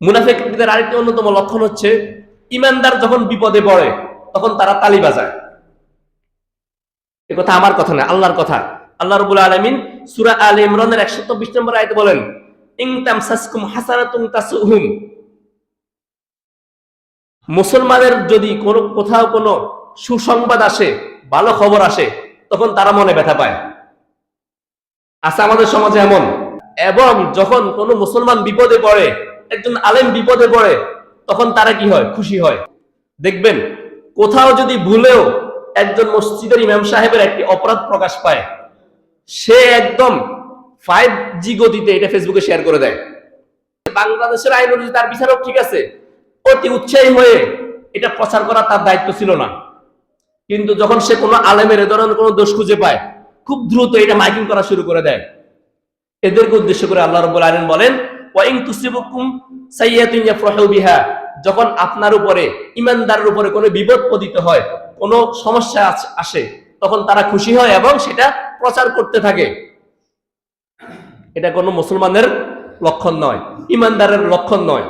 মুনাফেকদের আরেকটি অন্যতম লক্ষণ হচ্ছে, ইমানদার যখন বিপদে পড়ে, তখন তারা তালি বাজায়। এ কথা আমার কথা না, আল্লাহর কথা। আল্লাহ রবুল আলমিন সুরা আল ইমরানের একশো চব্বিশ নম্বর আয়তে বলেন ইংতাম সাসকুম হাসানাতুম তাসুহুম মুসলমানের যদি কোনো, কোথাও কোনো সুসংবাদ আসে, ভালো খবর আসে, তখন তারা মনে ব্যথা পায়। আছে আমাদের সমাজে এমন। এবং যখন কোনো মুসলমান বিপদে পড়ে একজন আলেম বিপদে পড়ে, তখন তারা কি হয়? খুশি হয়। দেখবেন, কোথাও যদি ভুলেও একজন মসজিদের ইমাম সাহেবের একটি অপরাধ প্রকাশ পায়, সে একদম ফাইভ জি গতিতে এটা ফেসবুকে শেয়ার করে দেয়। বাংলাদেশের আইন অনুযায়ী তার বিচারক ঠিক আছে, অতি উৎসাহী হয়ে এটা প্রচার করা তার দায়িত্ব ছিল না। কিন্তু যখন সে কোনো আলেমের এ ধরনের কোনো দোষ খুঁজে পায়, খুব দ্রুত এটা মাইকিং করা শুরু করে দেয়। এদেরকে উদ্দেশ্য করে আল্লাহ রব্বুল আলামিন বলেন যখন আপনার উপরে, ইমানদারের উপরে কোনো বিপদ পতিত হয়, কোনো সমস্যা আসে, তখন তারা খুশি হয় এবং সেটা প্রচার করতে থাকে। এটা কোনো মুসলমানের লক্ষণ নয়, ইমানদারের লক্ষণ নয়।